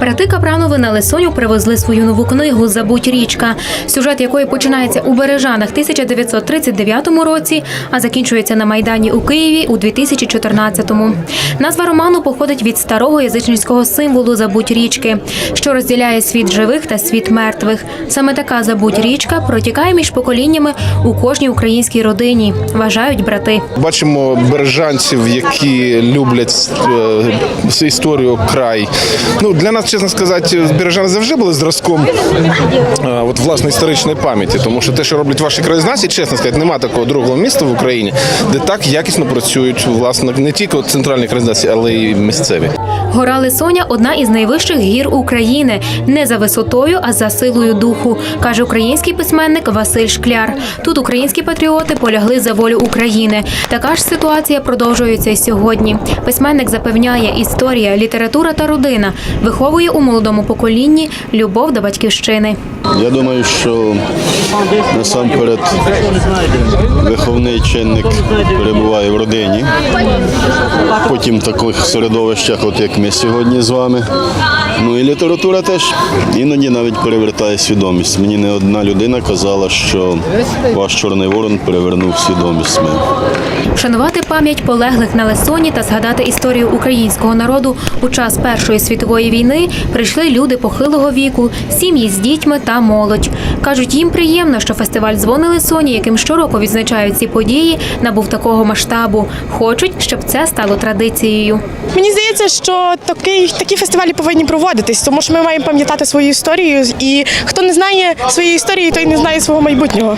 Брати Капранови на Лисоню привезли свою нову книгу Забудь річка, сюжет якої починається у Бережанах 1939 році, а закінчується на Майдані у Києві у 2014-му. Назва роману походить від старого язичницького символу Забудь річки, що розділяє світ живих та світ мертвих. Саме така Забудь річка протікає між поколіннями у кожній українській родині, вважають брати. Бачимо бережанців, які люблять е, історію край. Ну для нас, чесно сказати, бережани завжди були зразком е, от власне історичної пам'яті, тому що те, що роблять ваші краєзнавці, чесно сказати, немає такого другого міста в Україні, де так якісно працюють власне не тільки центральні краєзнавці, але й місцеві. Гора Лисоня одна із найвищих гір України, не за висотою, а за силою духу, каже український письменник Василь Шкляр. Тут українські патріоти полягли за волю України. Така ж ситуація продовжується і сьогодні. Письменник запевняє, історія, література та родина виховує у молодому поколінні любов до батьківщини. Я думаю, що насамперед виховний чинник перебуває в родині, потім в таких середовищах, от як ми сьогодні з вами. Ну і література теж іноді навіть перевертає свідомість. Мені не одна людина казала, що ваш чорний ворон перевернув свідомість. Вшанувати пам'ять полеглих на Лесоні та згадати історію українського народу у час Першої світової війни прийшли люди похилого віку, сім'ї з дітьми та молодь. Кажуть, їм приємно, що фестиваль дзвони Лисоні, яким щороку відзначають ці події, набув такого масштабу. Хочуть, щоб це стало традицією. Мені здається, що такий, такі фестивалі повинні проводитись, тому що ми маємо пам'ятати свою історію. І хто не знає своєї історії, той не знає свого майбутнього.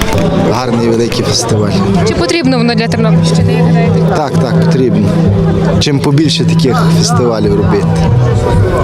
Гарний великий фестиваль. Чи потрібно воно для Тернопільщини? Як гадаєте? Так, так, потрібно. Чим побільше таких фестивалів робити.